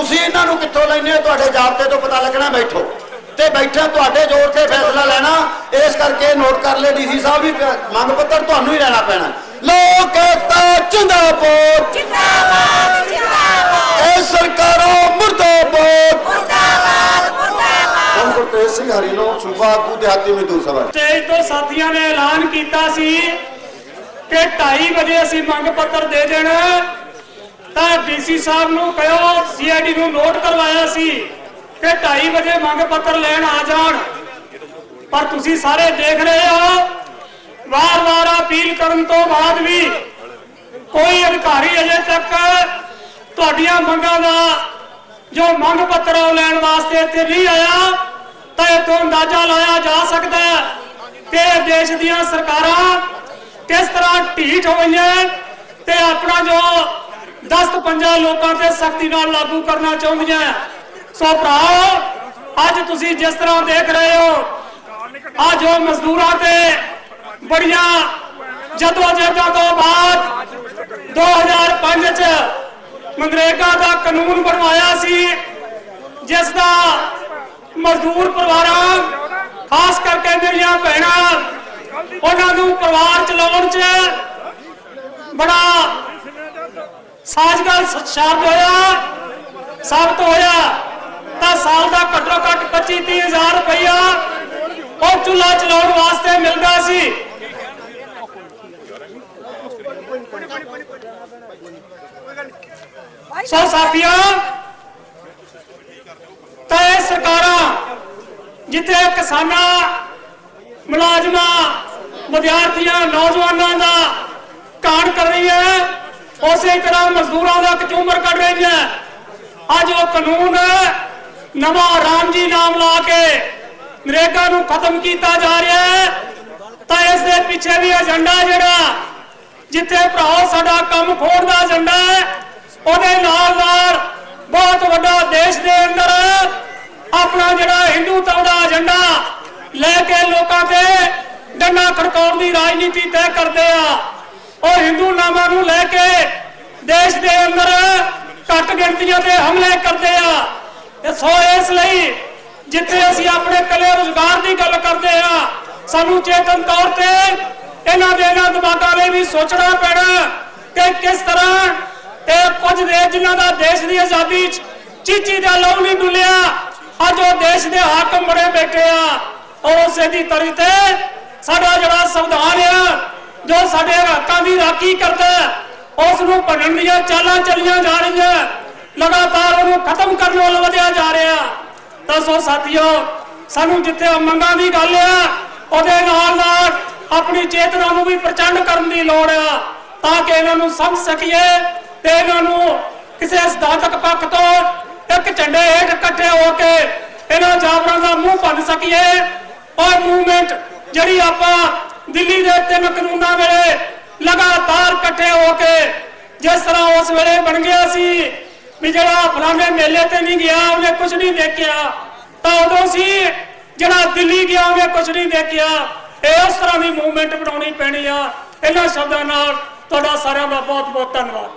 ਤੁਸੀਂ ਇਹਨਾਂ ਨੂੰ ਕਿੱਥੋਂ ਲੈਣੇ ਹੋ? ਤੁਹਾਡੇ ਜਾਬਤੇ ਤੋਂ ਪਤਾ ਲੱਗਣਾ ਬੈਠੋ। ਤੇ ਬੈਠੇ ਤੁਹਾਡੇ ਜ਼ੋਰ ਤੇ ਫੈਸਲਾ ਲੈਣਾ ਇਸ ਕਰਕੇ ਨੋਟ ਕਰ ਲੈ ਡੀਸੀ ਸਾਹਿਬ ਵੀ ਮੰਗ ਪੱਤਰ ਤੁਹਾਨੂੰ ਹੀ ਲੈਣਾ ਪੈਣਾ। ਲੋਕ ਏਕਤਾ ਜਿੰਦਾਬਾਦ। ਜਿੰਦਾਬਾਦ ਜਿੰਦਾਬਾਦ। ਇਹ ਸਰਕਾਰੋਂ ਮੁਰਦਾਬਾਦ। ਮੁਰਦਾਬਾਦ ਮੁਰਦਾਬਾਦ। ਹੁਣ ਗੁਰਤੇਜ ਸਿੰਘ ਹਰੀਨੋ ਸੂਬਾ ਆਗੂ ਦਿਹਾਤੀ ਮਜ਼ਦੂਰ ਸਭਾ ਸਟੇਜ ਤੋਂ ਸਾਥੀਆਂ ਨੇ ਐਲਾਨ ਕੀਤਾ ਸੀ ਕਿ 2:30 ਵਜੇ ਅਸੀਂ ਮੰਗ ਪੱਤਰ ਦੇ ਦੇਣਾ। ਤਾਂ ਡੀਸੀ ਸਾਹਿਬ ਨੂੰ ਕਹਿਓ ਸੀਆਈਡੀ ਨੂੰ ਨੋਟ ਕਰਵਾਇਆ ਸੀ ਕਿ 2:30 ਵਜੇ ਮੰਗ ਪੱਤਰ ਲੈਣ ਆ ਜਾਣ। ਪਰ ਤੁਸੀਂ ਸਾਰੇ ਦੇਖ ਰਹੇ ਹੋ, ਵਾਰ-ਵਾਰ ਅਪੀਲ ਕਰਨ ਤੋਂ ਬਾਅਦ ਵੀ ਕੋਈ ਅਧਿਕਾਰੀ ਅਜੇ ਤੱਕ ਤੁਹਾਡੀਆਂ ਮੰਗਾਂ ਦਾ ਜੋ ਮੰਗ ਪੱਤਰ ਲੈਣ ਵਾਸਤੇ ਇੱਥੇ ਨਹੀਂ ਆਇਆ। ਤਾਂ ਇਹ ਅੰਦਾਜ਼ਾ ਲਾਇਆ ਜਾ ਸਕਦਾ ਕਿ ਦੇਸ਼ ਦੀਆਂ ਸਰਕਾਰਾਂ ਕਿਸ ਤਰ੍ਹਾਂ ਢੀਠ ਹੋਈਆਂ ਤੇ ਆਪਣਾ ਜੋ ਦਸਤ ਪੰਜਾ ਲੋਕਾਂ ਤੇ ਸਖਤੀ ਨਾਲ ਲਾਗੂ ਕਰਨਾ ਚਾਹੁੰਦੀਆਂ ਸੋ ਭਰਾਓ ਅੱਜ ਤੁਸੀਂ ਜਿਸ ਤਰ੍ਹਾਂ ਦੇਖ ਰਹੇ ਹੋ ਆ ਜੋ ਮਜ਼ਦੂਰਾਂ ਤੇ ਬੜੀਆਂ ਜਦੋਂ ਜਦੋਂ ਤੋਂ ਬਾਅਦ 2005 ਚ ਮਨਰੇਗਾ ਦਾ ਕਾਨੂੰਨ ਬਣਵਾਇਆ ਸੀ, ਜਿਸ ਦਾ ਮਜ਼ਦੂਰ ਪਰਿਵਾਰਾਂ, ਖਾਸ ਕਰਕੇ ਮੇਰੀਆਂ ਭੈਣਾਂ, ਉਹਨਾਂ ਨੂੰ ਪਰਿਵਾਰ ਚਲਾਉਣ 'ਚ ਬੜਾ ਸਾਜ਼ਗਰ ਸ਼ਬਦ ਹੋਇਆ। ਸਾਬਤ ਹੋਇਆ। ਤਾਂ ਸਾਲ ਦਾ ਘੱਟੋ ਘੱਟ 25 30000 ਰੁਪਇਆ ਉਹ ਚੁੱਲ੍ਹਾ ਚਲਾਉਣ ਵਾਸਤੇ ਮਿਲਦਾ ਸੀ। ਸੋ ਸਾਥੀਓ, ਤਾਂ ਇਹ ਸਰਕਾਰਾਂ ਜਿੱਥੇ ਕਿਸਾਨਾਂ, ਮੁਲਾਜ਼ਮਾਂ, ਵਿਦਿਆਰਥੀਆਂ, ਨੌਜਵਾਨਾਂ ਦਾ ਕਾਣ ਕਰ ਰਹੀ ਹੈ ਉਸੇ ਤਰ੍ਹਾਂ ਮਜ਼ਦੂਰਾਂ ਦਾ ਕਚੂਮਰ ਕੱਢ ਰਹੀ ਹੈ ਅੱਜ ਉਹ ਕਾਨੂੰਨ ਨਵਾਂ ਰਾਮ ਜੀ ਨਾਮ ਲਾ ਕੇ ਨਰੇਗਾ ਨੂੰ ਖਤਮ ਕੀਤਾ ਜਾ ਰਿਹਾ ਹੈ। ਤਾਂ ਇਸ ਦੇ ਪਿੱਛੇ ਵੀ ਏਜੰਡਾ ਜਿਹੜਾ, ਜਿੱਥੇ ਭਰਾਓ ਸਾਡਾ ਕੰਮ ਖੋਣ ਦਾ ਏਜੰਡਾ ਹੈ, ਉਹਦੇ ਨਾਲ ਨਾਲ ਬਹੁਤ ਵੱਡਾ ਦੇਸ਼ ਦੇ ਅੰਦਰ ਆਪਣਾ ਜਿਹੜਾ ਹਿੰਦੂਤਵ ਦਾ ਏਜੰਡਾ ਲੈ ਕੇ ਲੋਕਾਂ ਤੇ ਡੰਡਾ ਖੜਕਾਉਣ ਦੀ ਰਾਜਨੀਤੀ ਤੈਅ ਕਰਦੇ ਆ। ਉਹ ਹਿੰਦੂ ਨਾਮਾਂ ਨੂੰ ਲੈ ਕੇ ਦੇਸ਼ ਦੇ ਅੰਦਰ ਘੱਟ ਤੇ ਹਮਲੇ ਕਰਦੇ ਆ। ਤੇ ਸੋ ਇਸ ਲਈ ਜਿੱਥੇ ਅਸੀਂ ਆਪਣੇ ਕਲੇ ਰੋਜ਼ਗਾਰ ਦੀ ਗੱਲ ਕਰਦੇ ਆ ਸਾਨੂੰ ਚੇਤਨ ਤੌਰ ਤੇ ਇਹਨਾਂ ਦੇ ਇਹਨਾਂ ਦਿਮਾਗਾਂ ਲਈ ਵੀ ਸੋਚਣਾ ਪੈਣਾ ਕਿ ਕਿਸ ਤਰ੍ਹਾਂ ਇਹ ਕੁਝ ਦੇਸ਼ ਜਿਨ੍ਹਾਂ ਦਾ ਦੇਸ਼ ਦੀ ਆਜ਼ਾਦੀ 'ਚ ਚੀਚੀ ਦਾ ਲਹੂ ਨਹੀਂ ਡੁੱਲਿਆ ਅੱਜ ਉਹ ਦੇਸ਼ ਦੇ ਹਾਕਮ ਬਣੇ ਬੈਠੇ ਆ। ਔਰ ਉਸੇ ਦੀ ਤਰ੍ਹਾਂ ਤੇ ਸਾਡਾ ਜਿਹੜਾ ਸੰਵਿਧਾਨ ਆ ਜੋ ਸਾਡੇ ਹੱਕਾਂ ਦੀ ਰਾਖੀ ਕਰਦਾ ਹੈ, ਉਸ ਨੂੰ ਭੰਡਣ ਦੀਆਂ ਚਾਲਾਂ ਚੱਲੀਆਂ ਜਾ ਰਹੀਆਂ। ਲਗਾਤਾਰ ਉਹਨੂੰ ਖਤਮ ਕਰਨ ਵੱਲ ਵਧਿਆ ਜਾ ਰਿਹਾ। ਤਾਂ ਸੋ ਸਾਥੀਓ, ਸਾਨੂੰ ਜਿੱਥੇ ਮੰਗਾਂ ਦੀ ਗੱਲ ਆ, ਉਹਦੇ ਨਾਲ ਨਾਲ ਆਪਣੀ ਚੇਤਨਾ ਨੂੰ ਵੀ ਪ੍ਰਚੰਡ ਕਰਨ ਦੀ ਲੋੜ ਆ। ਤਾਂ ਕਿ ਇਹਨਾਂ ਨੂੰ ਸਮਝ ਸਕੀਏ ਤੇ ਇਹਨਾਂ ਨੂੰ ਕਿਸੇ ਸਿਧਾਂਤਕ ਪੱਖ ਤੋਂ ਇੱਕ ਝੰਡੇ ਹੇਠ ਇਕੱਠੇ ਹੋ ਕੇ ਇਹਨਾਂ ਜਾਬਰਾਂ ਦਾ ਮੂੰਹ ਭੰਨ ਸਕੀਏ। ਔਰ ਮੂਵਮੈਂਟ, ਜਿਹੜੀ ਆਪਾਂ ਦਿੱਲੀ ਦੇ ਤਿੰਨ ਕਾਨੂੰਨਾਂ ਵੇਲੇ ਲਗਾਤਾਰ ਇਕੱਠੇ ਹੋ ਕੇ ਜਿਸ ਤਰ੍ਹਾਂ ਉਸ ਵੇਲੇ ਬਣ ਗਿਆ ਸੀ ਵੀ ਜਿਹੜਾ ਫਲਾਣੇ ਮੇਲੇ ਤੇ ਨਹੀਂ ਗਿਆ, ਉਹਨੇ ਕੁਝ ਨਹੀਂ ਦੇਖਿਆ। ਤਾਂ ਉਦੋਂ ਸੀ, ਜਿਹੜਾ ਦਿੱਲੀ ਗਿਆ, ਉਹਨੇ ਕੁਝ ਨਹੀਂ ਦੇਖਿਆ। ਇਸ ਤਰ੍ਹਾਂ ਦੀ ਮੂਵਮੈਂਟ ਬਣਾਉਣੀ ਪੈਣੀ ਆ। ਇਹਨਾਂ ਸ਼ਬਦਾਂ ਨਾਲ ਤੁਹਾਡਾ ਸਾਰਿਆਂ ਦਾ ਬਹੁਤ ਬਹੁਤ ਧੰਨਵਾਦ।